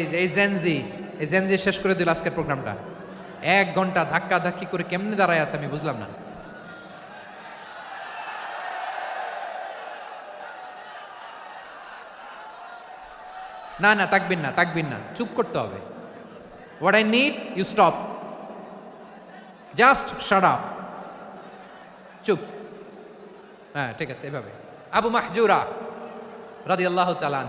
এই যে, এই জেনজি এই জেনজি শেষ করে দিল আজকের প্রোগ্রামটা। এক ঘণ্টা ধাক্কা ধাক্কি করে কেমনে দাঁড়ায় আছে আমি বুঝলাম না। না না না তাকবিন না, চুপ করতে হবে। What I need you stop just shut up চুপ। হ্যাঁ ঠিক আছে, এভাবে। আবু মাহজুরা রাদি আল্লাহ চালান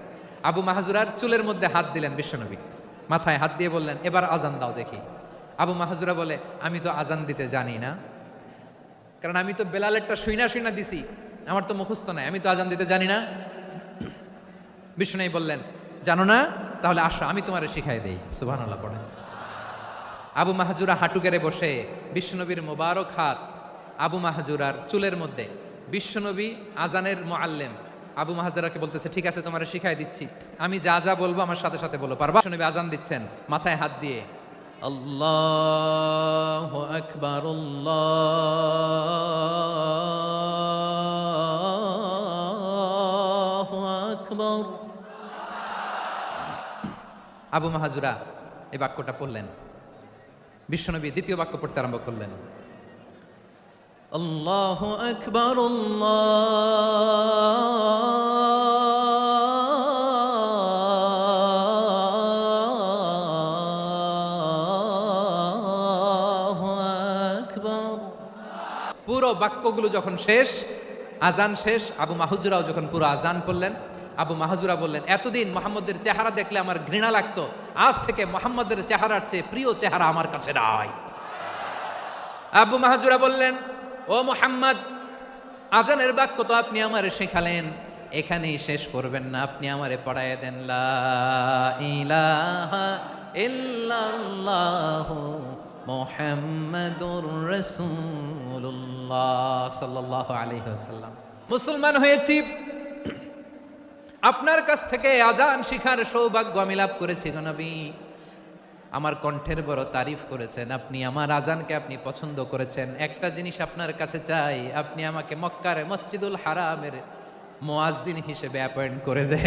আবু মাহাজুরার চুলের মধ্যে হাত দিলেন বিশ্বনবী। মাথায় হাত দিয়ে বললেন, এবার আজান দাও দেখি। আবু মাহাজুরা বলে, আমি তো আজান দিতে জানি না। কারণ আমি তো বেলালেরটা শুইনা শুইনা দিছি। আমার তো মুখস্থ নাই, আমি তো আজান দিতে জানি না। বিষ্ণু বললেন, জানো না? তাহলে আসো, আমি তোমারে শিখাই দেই। সুবাহ পড়ে। আবু মাহাজুরা হাঁটু গেড়ে বসে বিশ্বনবীর মোবারক হাত আবু মাহাজুরার চুলের মধ্যে। বিশ্বনবী আজানের মোয়াল্লেম আবু মাহাজুরাকে বলতেছে, ঠিক আছে, তোমারে শিখাই দিচ্ছি। আমি যা যা বলব আমার সাথে সাথে বলো। পারবা? বিশ্বনবী আজান দিচ্ছেন, মাথায় হাত দিয়ে। আল্লাহ আকবার আকবার। আবু মাহাজুরা, এই বাক্যটা পড়লেন। বিশ্বনবী দ্বিতীয় বাক্য পড়তে আরম্ভ করলেন। আল্লাহ আকবর পুরো বাক্যগুলো যখন শেষ, আজান শেষ, আবু মাহুজুরাও যখন পুরো আজান করলেন আবু মাহাজুরা বললেন, এতদিন মোহাম্মদের চেহারা দেখলে আমার ঘৃণা লাগতো, আজ থেকে মোহাম্মদের চেহারার চেয়ে প্রিয় চেহারা আমার কাছে নাই। আবু মাহাজুরা বললেন ও মোহাম্মদ, আজানের বাক্য তো আপনি আমারে শেখালেন, এখানেই শেষ করবেন না, আপনি আমারে পড়ায় দেন মুসলমান হয়েছি, আপনার কাছ থেকে আজান শিখার সৌভাগ্য আমি লাভ করেছি নবী। আমার কণ্ঠের বড় তারিফ করেছেন। আপনি আমার আজানকে আপনি পছন্দ করেছেন। একটা জিনিস আপনার কাছে চাই, আপনি আমাকে মক্কার মসজিদুল হারামের মোয়াজিন হিসেবে অ্যাপয়েন্ট করে দে।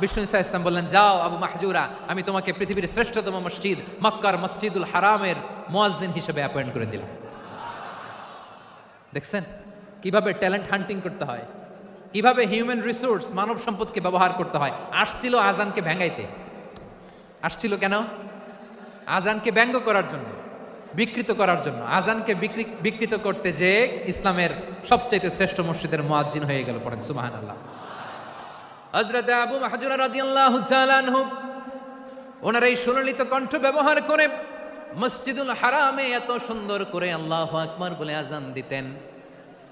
বিষ্ণু ইসা ইসলাম বললেন, যাও আবু মাহজুরা, আমি তোমাকে পৃথিবীর শ্রেষ্ঠতম মসজিদ, মক্কার মসজিদুল হারামের মোয়াজিন হিসেবে অ্যাপয়েন্ট করে দিলাম। দেখছেন? কীভাবে ট্যালেন্ট হান্টিং করতে হয়? কীভাবে হিউম্যান রিসোর্স মানব সম্পদকে ব্যবহার করতে হয়? আসছিল আজানকে ভেঙ্গাইতে। আসছিল কেন? আজানকে ব্যঙ্গ করার জন্য, বিকৃত করার জন্য। আজানকে বিকৃ- বিকৃত করতে যে ইসলামের সবচাইতে শ্রেষ্ঠ মসজিদের মুয়াজ্জিন হয়ে গেল পড়েন সুবাহান আল্লাহ হজরত আবু মাহাজুরা রাদিয়াল্লাহু তাআলা আনহু, ওনার এই সুললিত কণ্ঠ ব্যবহার করে মসজিদুল হারামে এত সুন্দর করে আল্লাহ আকবার বলে আজান দিতেন।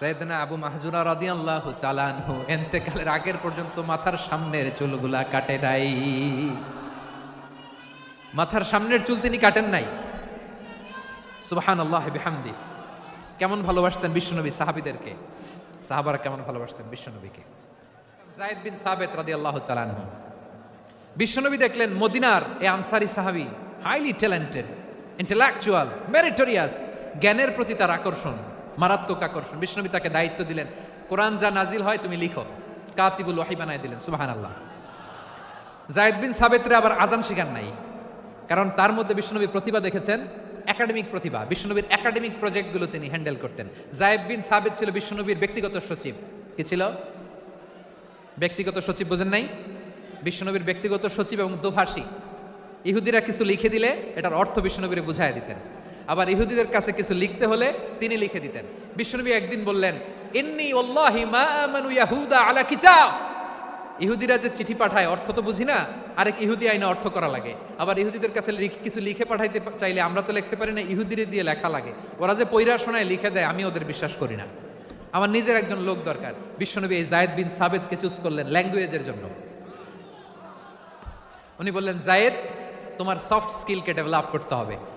সৈয়দনা আবু মাহজুরা রাদিয়াল্লাহু চালানহু এন্তেকালের আগের পর্যন্ত মাথার সামনের চুলগুলা কাটে নাই। মাথার সামনের চুল তিনি কাটেন নাই। সুবহানাল্লাহ বিহামদি। কেমন ভালোবাসতেন বিশ্বনবী সাহাবীদেরকে? সাহাবারা কেমন ভালোবাসতেন বিশ্বনবীকে? জায়েদ বিন সাবেত রাদিয়াল্লাহু চালানহু বিশ্বনবী দেখলেন মদিনার এ আনসারি সাহাবী হাইলি ট্যালেন্টেড, ইন্টেলেকচুয়াল, মেরিটোরিয়াস, জ্ঞানের প্রতি তার আকর্ষণ। মারাত্মক আকর্ষণ। বিশ্বনবী তাকে দায়িত্ব দিলেন, কোরআন যা নাজিল হয় তুমি লিখো। কাতিবুল ওয়াহি বানায় দিলেন, সুবহানাল্লাহ। জায়েদ বিন সাবেতরে আবার আজান শিখান নাই, কারণ তার মধ্যে বিশ্বনবী প্রতিভা দেখেছেন, একাডেমিক প্রতিভা। বিশ্বনবীর একাডেমিক প্রজেক্টগুলো তিনি হ্যান্ডেল করতেন। জায়েদ বিন সাবেত ছিল বিশ্বনবীর ব্যক্তিগত সচিব। কি ছিল? ব্যক্তিগত সচিব বোঝেন নাই? বিশ্বনবীর ব্যক্তিগত সচিব এবং দোভাষী। ইহুদিরা কিছু লিখে দিলে এটার অর্থ বিশ্বনবীরে বুঝাই দিতেন। আবার ইহুদিদের কাছে কিছু লিখতে হলে তিনি লিখে দিতেন। বিশ্বনবী একদিন বললেন, ইন্নি ওল্লাহি মা ইহুদিরা যে চিঠি পাঠায়, অর্থ তো বুঝি না, আরেক ইহুদি আইনে অর্থ করা লাগে। আবার ইহুদিদের কাছে কিছু লিখে পাঠাইতে চাইলে আমরা তো লিখতে পারি না, ইহুদিরে দিয়ে লেখা লাগে। ওরা যে পৈরা শোনায়, লিখে দেয়, আমি ওদের বিশ্বাস করি না। আমার নিজের একজন লোক দরকার। বিশ্বনবী এই জায়েদ বিন সাবেদকে চুজ করলেন ল্যাঙ্গুয়েজের জন্য। উনি বললেন, জায়েদ, তোমার সফট স্কিলকে ডেভেলপ করতে হবে।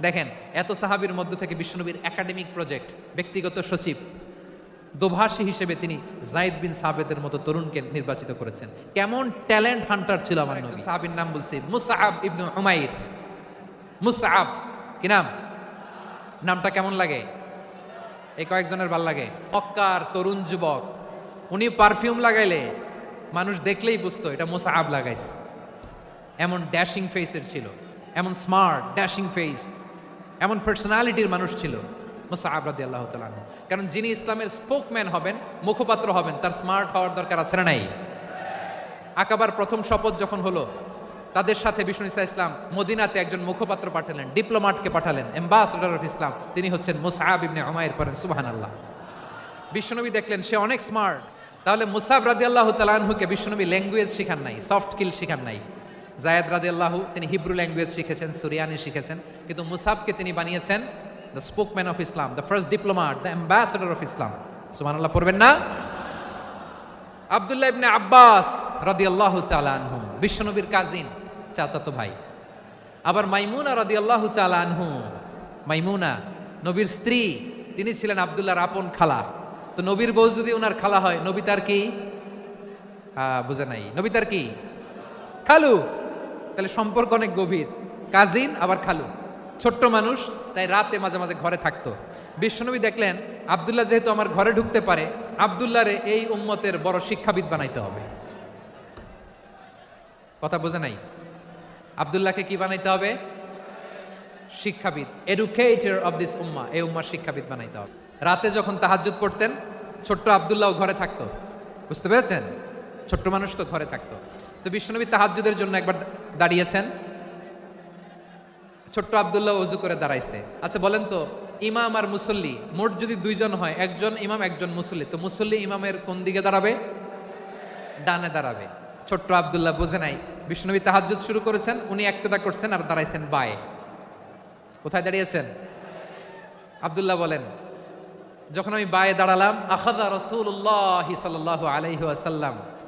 দেখেন এত সাহাবীর মধ্য থেকে বিশ্বনবীর একাডেমিক প্রজেক্ট ব্যক্তিগত সচিব দোভাষী হিসেবে তিনি জাইদ বিন সাবেদের মতো তরুণকে নির্বাচিত করেছেন। কেমন ট্যালেন্ট হান্টার ছিল আমার নবী। সাহাবীর নাম বলছি মুসাআব ইবনু উমাইর। মুসাআব কি নাম? নামটা কেমন লাগে? এই কয়েকজনের ভালো লাগে। মক্কার তরুণ যুবক উনি পারফিউম লাগাইলে মানুষ দেখলেই বুঝতো এটা মুসাআব লাগাইছে। এমন ড্যাশিং ফেসের ছিল এমন স্মার্ট ড্যাশিং ফেস এমন পার্সোনালিটির মানুষ ছিল, মুসাআব রাদিয়াল্লাহু তাআলা আনহু। কারণ যিনি ইসলামের স্পোকম্যান হবেন, মুখপাত্র হবেন, তার স্মার্ট হওয়ার দরকার আছে না নাই? আকাবার প্রথম শপথ যখন হলো, তাদের সাথে বিষ্ণু ইসা ইসলাম মদিনাতে একজন মুখপাত্র পাঠালেন, ডিপ্লোমাটকে পাঠালেন অ্যাম্বাসেডর অফ ইসলাম তিনি হচ্ছেন মুসাআব ইবনে উমাইর পড়েন, সুবহানাল্লাহ। বিশ্বনবী দেখলেন সে অনেক স্মার্ট তাহলে মুসাব রাদি আল্লাহ তালানহুকে বিশ্বনবী ল্যাঙ্গুয়েজ শিখান নাই সফট স্কিল শিখান নাই। জায়দ রাদি আল্লাহু তিনি হিব্রু ল্যাঙ্গুয়েজ শিখেছেন, সুরিয়ানি শিখেছেন, কিন্তু মুসাবকে তিনি বানিয়েছেন the spokesman of Islam, the first diplomat the ambassador of Islam. সুবহানাল্লাহ, পড়বেন না? আব্দুল্লাহ ইবনে আব্বাস রাদিয়াল্লাহু তাআলা আনহু, বিশ্বনবীর কাজিন চাচাতো ভাই। আবার মাইমুনা রাদিয়াল্লাহু তাআলা আনহু, মাইমুনা, নবীর স্ত্রী, তিনি ছিলেন আব্দুল্লাহর আপন খালা। তো নবীর বউ যদি ওনার খালা হয়, নবী তার কি? বুঝে নাই। নবী তার কি? খালু। তাহলে সম্পর্ক অনেক গভীর। কাজিন, আবার খালু। ছোট্ট মানুষ, তাই রাতে মাঝে মাঝে ঘরে থাকতো। বিশ্বনবী দেখলেন, আব্দুল্লাহ যেহেতু আমার ঘরে ঢুকতে পারে, আব্দুল্লাহরে এই উম্মতের বড় শিক্ষাবিদ বানাইতে হবে। কথা বোঝে নাই? আব্দুল্লাহকে কি বানাইতে হবে? শিক্ষাবিদ। এডুকেটর অফ দিস উম্মা, এই উম্মার শিক্ষাবিদ বানাইতে হবে। রাতে যখন তাহাজ্জুদ পড়তেন, ছোট্ট আবদুল্লাহ ঘরে থাকতো। বুঝতে পেরেছেন? ছোট্ট মানুষ তো ঘরে থাকতো। তো বিশ্বনবী তাহাজ্জুদের জন্য একবার দাঁড়িয়েছেন। ছোট্ট আবদুল্লাহ অজু করে দাঁড়াইছে। আচ্ছা বলেন তো, ইমাম আর মুসল্লি, মোট যদি দুইজন হয়, একজন ইমাম, একজন মুসল্লি, তো মুসল্লি ইমামের কোন দিকে দাঁড়াবে? ডানে দাঁড়াবে। ছোট্ট আবদুল্লাহ বুঝে নাই। বিষ্ণবী তাহাজ্জুদ শুরু করেছেন, উনি একতেদা করছেন আর দাঁড়াইছেন বায়ে। কোথায় দাঁড়িয়েছেন? আবদুল্লাহ বলেন, যখন আমি বায়ে দাঁড়ালাম আখাদা রসুল্লাহ সাল্লাহ আলাইহি আসাল্লাম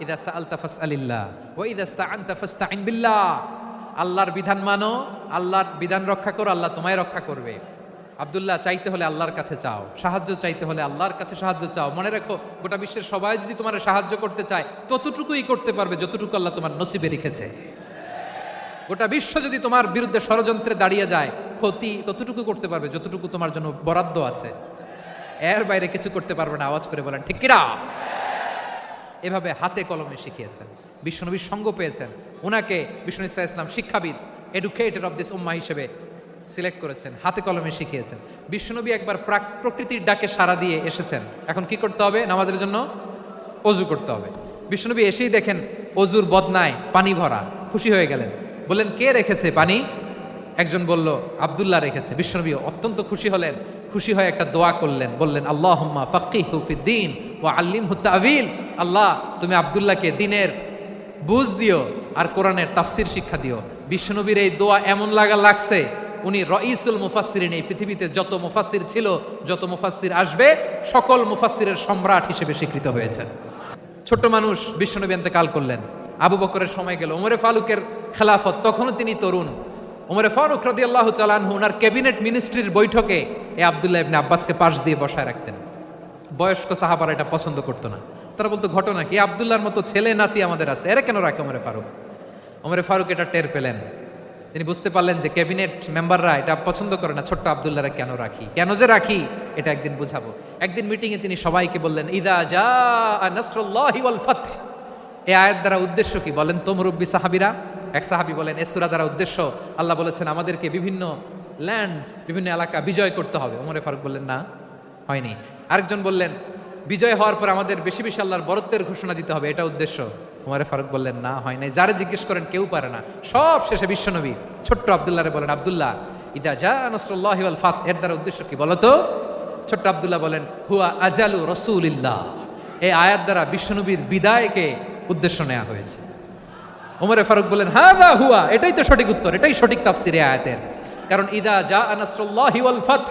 ইদা সাআলতা ফাসআলিল্লাহ ওয়া ইদা ইসতাআনতা ফাসতাইন বিল্লাহ। আল্লাহর বিধান মানো, আল্লাহর বিধান রক্ষা করো, আল্লাহ তোমায় রক্ষা করবে। আব্দুল্লাহ, চাইতে হলে আল্লাহর কাছে চাও। সাহায্য চাইতে হলে আল্লাহর কাছে সাহায্য চাও। মনে রাখো, গোটা বিশ্বের সবাই যদি তোমার সাহায্য করতে চায়, ততটুকুই করতে পারবে যতটুকু আল্লাহ তোমার নসিবে রেখেছে। গোটা বিশ্ব যদি তোমার বিরুদ্ধে ষড়যন্ত্রে দাঁড়িয়ে যায়, ক্ষতি ততটুকু করতে পারবে যতটুকু তোমার জন্য বরাদ্দ আছে। এর বাইরে কিছু করতে পারবে না, আওয়াজ করে বলেন, ঠিক কিনা? এভাবে হাতে কলমে শিখিয়েছেন। বিশ্বনবীর সঙ্গ পেয়েছেন। ওনাকে বিষ্ণু ইসা ইসলাম শিক্ষাবিদ এডুকেটেড অফ দিস উম্মা হিসেবে সিলেক্ট করেছেন, হাতে কলমে শিখিয়েছেন। বিশ্বনবী একবার প্রাক- প্রকৃতির ডাকে সাড়া দিয়ে এসেছেন। এখন কি করতে হবে? নামাজের জন্য অজু করতে হবে। বিষ্ণুনবী এসেই দেখেন অজুর বদনায় পানি ভরা। খুশি হয়ে গেলেন। বললেন, কে রেখেছে পানি? একজন বলল, আব্দুল্লাহ রেখেছে। বিশ্বনবী অত্যন্ত খুশি হলেন। খুশি হয়ে একটা দোয়া করলেন। বললেন আল্লাহ ফাকি হুফিদ্দিন ও আল্লিম হুত্তাবিল আল্লাহ, তুমি আব্দুল্লাহকে দিনের বুঝ দিও আর কোরআনের তাফসির শিক্ষা দিও। বিশ্বনবীর এই দোয়া এমন লাগা লাগছে, উনি রঈসুল মুফাসসিরিন, এই পৃথিবীতে যত মুফাসসির ছিল, যত মুফাসসির আসবে, সকল মুফাসসিরের সম্রাট হিসেবে স্বীকৃত হয়েছেন। ছোট্ট মানুষ বিশ্বনবী কাল করলেন। আবু বকরের সময় গেল। ওমরে ফারুকের খেলাফত, তখনও তিনি তরুণ। ওমরে ফারুক রাদি আল্লাহ চালানহু ওনার ক্যাবিনেট মিনিস্ট্রির বৈঠকে এ আবদুল্লাহ ইবনে আব্বাসকে পাশ দিয়ে বসায় রাখতেন। বয়স্ক সাহাবারা এটা পছন্দ করতো না। তারা বলতো, ঘটনা কি? আবদুল্লাহর মতো ছেলে নাতি আমাদের আছে। এরা কেন রাখে ওমরে ফারুক? ওমরে ফারুক এটা টের পেলেন। তিনি বুঝতে পারলেন যে ক্যাবিনেট মেম্বাররা এটা পছন্দ করে না, ছোট্ট আবদুল্লাহরা কেন রাখি? কেন যে রাখি? এটা একদিন বুঝাবো। একদিন মিটিংয়ে তিনি সবাইকে বললেন, ইদা যা এই আয়াত দ্বারা উদ্দেশ্য কি? বলেন তো মুরব্বী সাহাবিরা। এক সাহাবি বলেন এসুরা দ্বারা উদ্দেশ্য, আল্লাহ বলেছেন, আমাদেরকে বিভিন্ন ল্যান্ড বিভিন্ন এলাকা বিজয় করতে হবে। ওমরে ফারুক বললেন, না, হয়নি। আরেকজন বললেন, বিজয় হওয়ার পর আমাদের বেশি বেশি আল্লাহর বরত্বের ঘোষণা দিতে হবে, এটা উদ্দেশ্য। উমারে ফারুক বললেন, না, হয় নাই। যারা জিজ্ঞেস করেন কেউ পারে না। সব শেষে বিশ্বনবী। ছোট্ট আবদুল্লাহরে বলেন, আবদুল্লাহ, ইদা যা নসরুল্লাহ আল ফাত। এর দ্বারা উদ্দেশ্য কি বলতো ছোট্ট আবদুল্লাহ বলেন, হুয়া আজালু রসুলিল্লাহ। এই আয়াত দ্বারা বিশ্বনবীর বিদায়কে উদ্দেশ্য নেওয়া হয়েছে। ওমরে ফারুক বলেন হ্যাঁ না হুয়া। এটাই তো সঠিক উত্তর, এটাই সঠিক তাফসিরে আয়াতের। কারণ, ইদা যা আনাসরুল্লাহি ওয়াল ফাত।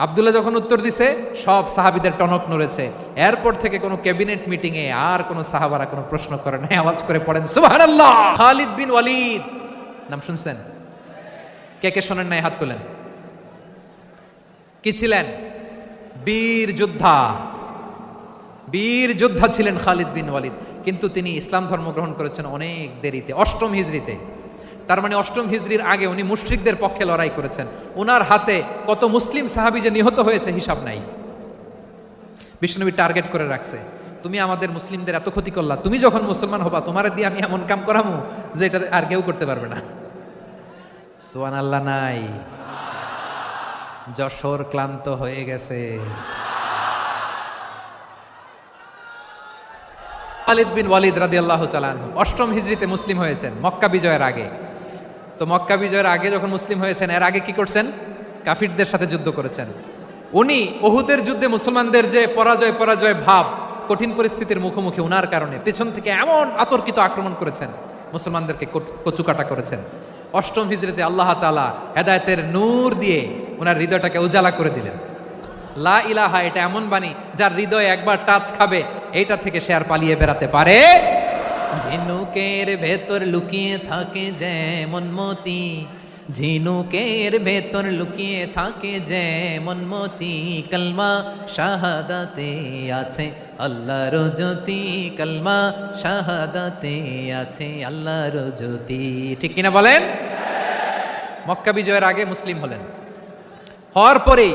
আবদুল্লাহ যখন উত্তর দিছে, সব সাহাবিদের টনক নড়েছে। এরপর থেকে কোনো ক্যাবিনেট মিটিং এ আর কোনো সাহাবারা কোনো প্রশ্ন করে নাই, আওয়াজ করে পড়েন, সুবহানাল্লাহ! খালিদ বিন ওয়ালিদ। নাম শুনছেন? কে কে শোনেন নাই, হাত তোলেন। কি ছিলেন? বীর যোদ্ধা। বীর যোদ্ধা ছিলেন খালিদ বিন ওয়ালিদ। কিন্তু তিনি ইসলাম ধর্ম গ্রহণ করেছেন অনেক দেরিতে, অষ্টম হিজড়িতে। তার মানে অষ্টম হিজড়ির আগে উনি মুশরিকদের পক্ষে লড়াই করেছেন। ওনার হাতে কত মুসলিম সাহাবি যে নিহত হয়েছে হিসাব নাই। বিষ্ণুনবী টার্গেট করে রাখছে, তুমি আমাদের মুসলিমদের এত ক্ষতি করলা, তুমি যখন মুসলমান হবা, তোমার দিয়ে আমি এমন কাম করামু যে এটা আর কেউ করতে পারবে না। সোয়ান আল্লাহ নাই। যশোর ক্লান্ত হয়ে গেছে। খালিদ বিন ওয়ালিদ রাদি আল্লাহ অষ্টম হিজড়িতে মুসলিম হয়েছেন, মক্কা বিজয়ের আগে। তো মক্কা বিজয়ের আগে যখন মুসলিম হয়েছেন, এর আগে কি করছেন? কাফিরদের সাথে যুদ্ধ করেছেন। উনি ওহুদের যুদ্ধে মুসলমানদের যে পরাজয় পরাজয় ভাব, কঠিন পরিস্থিতির মুখোমুখি উনার কারণে পেছন থেকে এমন আতর্কিত আক্রমণ করেছেন, মুসলমানদেরকে কচুকাটা করেছেন। অষ্টম হিজরিতে আল্লাহ তালা হেদায়তের নূর দিয়ে ওনার হৃদয়টাকে উজালা করে দিলেন। লা ইলাহা, এটা এমন বাণী যার হৃদয় একবার টাচ খাবে, এইটা থেকে সে আর পালিয়ে বেড়াতে পারে ঝিনুকের ভেতর লুকিয়ে থাকে যেমন মতি। ঝিনুকের ভেতর লুকিয়ে থাকে যেমন মতি। কলমা শাহাদাতে আছে, আল্লাহর জ্যোতি। কলমা শাহাদাতে আছে, আল্লাহর জ্যোতি। ঠিক কিনা বলেন? মক্কা বিজয়ের আগে মুসলিম হলেন। হওয়ার পরেই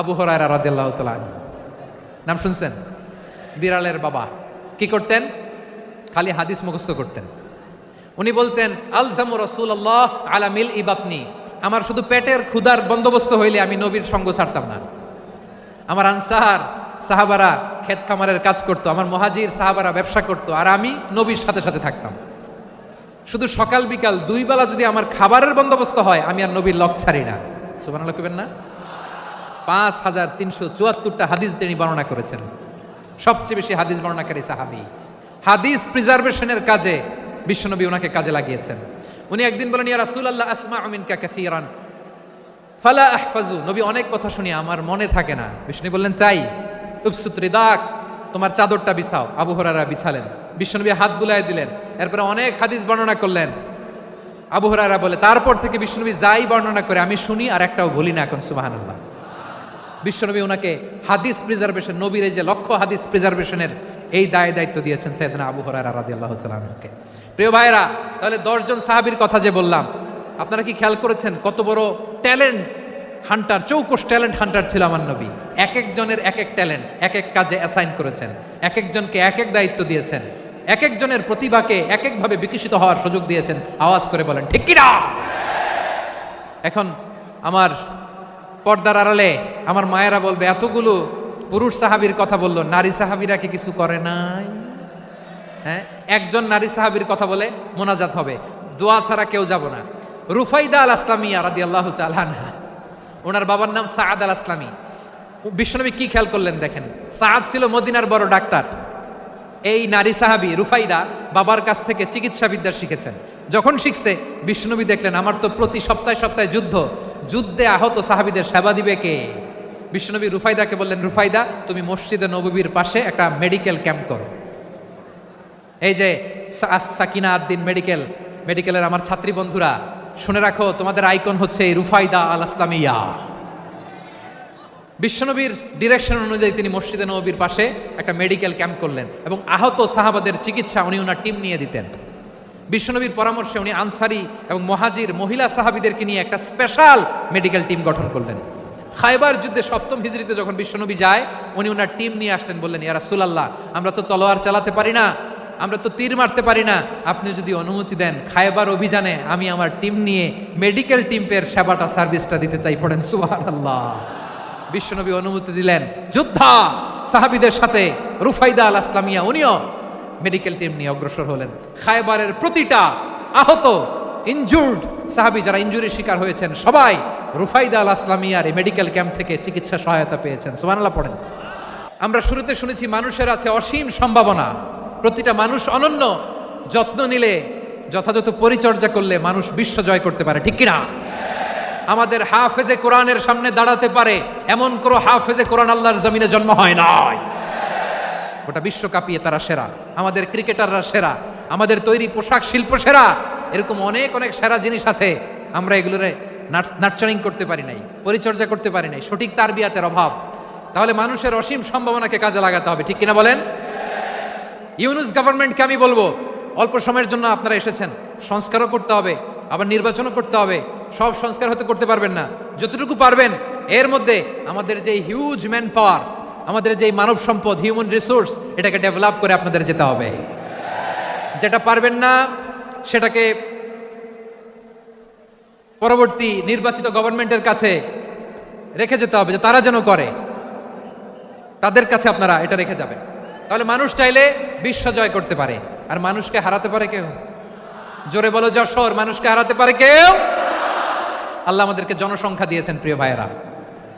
আবু হরায়রা রাদিয়াল্লাহু তাআলা নাম শুনছেন? বিড়ালের বাবা। কি করতেন? খালি হাদিস মুখস্থ করতেন। উনি বলতেন, আলজামু রাসূলুল্লাহ আলা মিল ইবাতনি আমার শুধু পেটের ক্ষুধার বন্দোবস্ত হইলে আমি নবীর সঙ্গ ছাড়তাম না। আমার আনসার, সাহাবারা ক্ষেত খামারের কাজ করতো, আমার মহাজির সাহাবারা ব্যবসা করতো, আর আমি নবীর সাথে সাথে থাকতাম। শুধু সকাল বিকাল দুই বেলা যদি আমার খাবারের বন্দোবস্ত হয়, আমি আর নবীর লক ছাড়ি না। সুবহানাল্লাহ কইবেন না? পাঁচ হাজার তিনশো চুয়াত্তরটা হাদিস তিনি বর্ণনা করেছেন। সবচেয়ে বেশি হাদিস বর্ণনাকারী সাহাবি। হাদিস প্রিজার্ভেশনের কাজে বিশ্বনবী ওনাকে কাজে লাগিয়েছেন। উনি একদিন বলেন, ইয়া রাসূলুল্লাহ আসমা মিনকা কাসীরান। ফালা আহফাজু। নবী অনেক কথা শুনি আমার মনে থাকে না। বিষ্ণু বললেন, তাই। উপসুত রিদাক, তোমার চাদরটা বিছাও। আবু হরারা বিছালেন। বিষ্ণুনবী হাত বুলাই দিলেন। এরপরে অনেক হাদিস বর্ণনা করলেন। আবু হরারা বলে, তারপর থেকে বিষ্ণুনবী যাই বর্ণনা করে, আমি শুনি আর একটাও বলি না এখন, সুবহানাল্লাহ। বিশ্বনবী ওনাকে হাদিস প্রিজার্ভেশন নবীর এই যে লক্ষ্য হাদিস প্রিজার্ভেশনের এই দায় দায়িত্ব দিয়েছেন সৈয়দনা আবু হরারা আনহুকে। প্রিয় ভাইরা তাহলে দশজন সাহাবীর কথা যে বললাম, আপনারা কি খেয়াল করেছেন কত বড় ট্যালেন্ট হান্টার চৌকস ট্যালেন্ট হান্টার ছিল আমার নবী? এক একজনের এক এক ট্যালেন্ট, এক এক কাজে অ্যাসাইন করেছেন, এক একজনকে এক এক দায়িত্ব দিয়েছেন, এক একজনের প্রতিভাকে এক একভাবে বিকশিত হওয়ার সুযোগ দিয়েছেন, আওয়াজ করে বলেন, ঠিক কিনা? এখন আমার পর্দার আড়ালে আমার মায়েরা বলবে, এতগুলো পুরুষ সাহাবীর কথা বলল, নারী সাহাবীরা কি কিছু করে নাই? হ্যাঁ? একজন নারী সাহাবীর কথা বলে মোনাজাত হবে, দোয়া ছাড়া কেউ যাব না। রুফাইদা আল আসলামিয়া রাদি আল্লাহ চালানহা ওনার বাবার নাম সাদ আল আসলামী বিশ্বনবী কি খেয়াল করলেন দেখেন সাদ ছিল মদিনার বড় ডাক্তার। এই নারী সাহাবী রুফাইদা বাবার কাছ থেকে চিকিৎসাবিদ্যা শিখেছেন। যখন শিখছে বিষ্ণুবী দেখলেন, আমার তো প্রতি সপ্তাহে সপ্তাহে যুদ্ধ যুদ্ধে আহত সাহাবীদের সেবা দিবে কে? বিষ্ণুনবী রুফাইদাকে বললেন, রুফাইদা, তুমি মসজিদে নববীর পাশে একটা মেডিকেল ক্যাম্প করো। এই যে সাকিনা আদ্দিন মেডিকেল মেডিকেলের আমার ছাত্রী বন্ধুরা, শুনে রাখো, তোমাদের আইকন হচ্ছে রুফাইদা আল আসলামিয়া বিশ্বনবীর ডিরেকশন অনুযায়ী তিনি মসজিদে নবীর পাশে একটা মেডিকেল ক্যাম্প করলেন এবং আহত সাহাবাদের চিকিৎসা উনি ওনার টিম নিয়ে দিতেন। বিশ্বনবীর পরামর্শে উনি আনসারি এবং মহাজির মহিলা সাহাবিদেরকে নিয়ে একটা স্পেশাল মেডিকেল টিম গঠন করলেন। খাইবার যুদ্ধে সপ্তম হিজড়িতে যখন বিশ্বনবী যায়, উনি ওনার টিম নিয়ে আসলেন, বললেন, ইয়া সুলাল্লাহ আমরা তো তলোয়ার চালাতে পারি না, আমরা তো তীর মারতে পারি না, আপনি যদি অনুমতি দেন খাইবার অভিযানে আমি আমার টিম নিয়ে মেডিকেল টিমের সেবাটা, সার্ভিসটা দিতে চাই। পড়েন, সুবহানাল্লাহ। বিশ্বনবী অনুমতি দিলেন। যোদ্ধা সাহাবিদের সাথে রুফাইদা আল আসলামিয়া উনিও মেডিকেল টিম নিয়ে অগ্রসর হলেন। খায়বারের প্রতিটা আহত ইনজুর্ড সাহাবি যারা ইনজুরির শিকার হয়েছেন, সবাই রুফাইদা আল আসলামিয়ার এই মেডিকেল ক্যাম্প থেকে চিকিৎসা সহায়তা পেয়েছেন। সুবহানাল্লাহ, পড়েন। আমরা শুরুতে শুনেছি, মানুষের আছে অসীম সম্ভাবনা। প্রতিটা মানুষ অনন্য, যত্ন নিলে, যথাযথ পরিচর্যা করলে মানুষ বিশ্ব জয় করতে পারে। ঠিক কিনা? আমাদের হাফেজে কোরআনের সামনে দাঁড়াতে পারে, এমন কোনো হাফেজে কোরআন আল্লাহর জমিনে জন্ম হয় নাই। গোটা বিশ্ব কাঁপিয়ে তারা সেরা। আমাদের ক্রিকেটাররা সেরা। আমাদের তৈরি পোশাক শিল্প সেরা। এরকম অনেক অনেক সেরা জিনিস আছে। আমরা এগুলোরে নার্চারিং করতে পারি নাই, পরিচর্যা করতে পারি নাই, সঠিক তার তারবিয়াতের অভাব। তাহলে মানুষের অসীম সম্ভাবনাকে কাজে লাগাতে হবে, ঠিক কিনা বলেন? ইউনুস গভর্নমেন্টকে আমি বলব, অল্প সময়ের জন্য আপনারা এসেছেন, সংস্কারও করতে হবে, আবার নির্বাচনও করতে হবে। সব সংস্কার হতে করতে পারবেন না। যতটুকু পারবেন, এর মধ্যে আমাদের যে হিউজ ম্যান পাওয়ার আমাদের যে মানব সম্পদ হিউম্যান রিসোর্স এটাকে ডেভেলপ করে আপনাদের যেতে হবে। যেটা পারবেন না, সেটাকে পরবর্তী নির্বাচিত গভর্নমেন্টের কাছে রেখে যেতে হবে, যে তারা যেন করে। তাদের কাছে আপনারা এটা রেখে যাবেন। তাহলে মানুষ চাইলে বিশ্ব জয় করতে পারে। আর মানুষকে হারাতে পারে কেউ? জোরে বলো যশোর, মানুষকে হারাতে পারে কেউ? আল্লাহ আমাদেরকে জনসংখ্যা দিয়েছেন, প্রিয় ভাইয়েরা।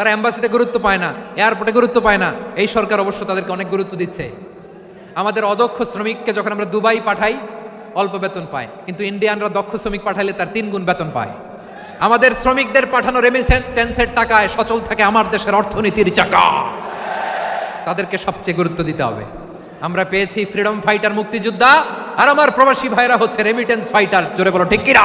তারা অ্যাম্বাসিতে গুরুত্ব পায় না, এয়ারপোর্টে গুরুত্ব পায় না। এই সরকার অবশ্য তাদেরকে অনেক গুরুত্ব দিচ্ছে। আমাদের অদক্ষ শ্রমিককে যখন আমরা দুবাই পাঠাই, অল্প বেতন পায়। কিন্তু ইন্ডিয়ানরা দক্ষ শ্রমিক পাঠাইলে তার তিন গুণ বেতন পায়। আমাদের শ্রমিকদের পাঠানো রেমিসেন্টেন্সের টাকায় সচল থাকে আমার দেশের অর্থনীতির চাকা। তাদেরকে সবচেয়ে গুরুত্ব দিতে হবে। আমরা পেয়েছি ফ্রিডম ফাইটার মুক্তিযোদ্ধা, আর আমার প্রবাসী ভাইরা হচ্ছে রেমিটেন্স ফাইটার জোরে বলো, ঠিক কিনা?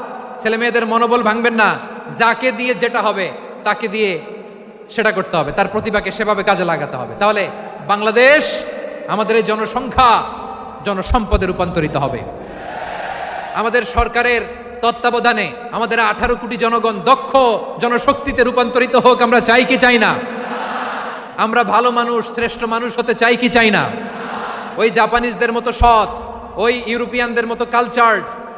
ছেলে মেয়েদের মনোবল ভাঙবেন না। যাকে দিয়ে যেটা হবে, তাকে দিয়ে সেটা করতে হবে। তার প্রতিভাকে সেভাবে কাজে লাগাতে হবে। তাহলে বাংলাদেশ আমাদের এই জনসংখ্যা জনসম্পদে রূপান্তরিত হবে। আমাদের সরকারের তত্ত্বাবধানে আমাদের আঠারো কোটি জনগণ দক্ষ জনশক্তিতে রূপান্তরিত হোক, আমরা চাই কি চাই না? আমরা ভালো মানুষ, শ্রেষ্ঠ মানুষ হতে চাই কি চাই না? ওই জাপানিজদের মতো সৎ, ওই ইউরোপিয়ানদের মতো কালচার্ড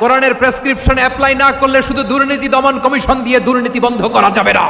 কোরআনের প্রেসক্রিপশন অ্যাপ্লাই না করলে শুধু দুর্নীতি দমন কমিশন দিয়ে দুর্নীতি বন্ধ করা যাবে না।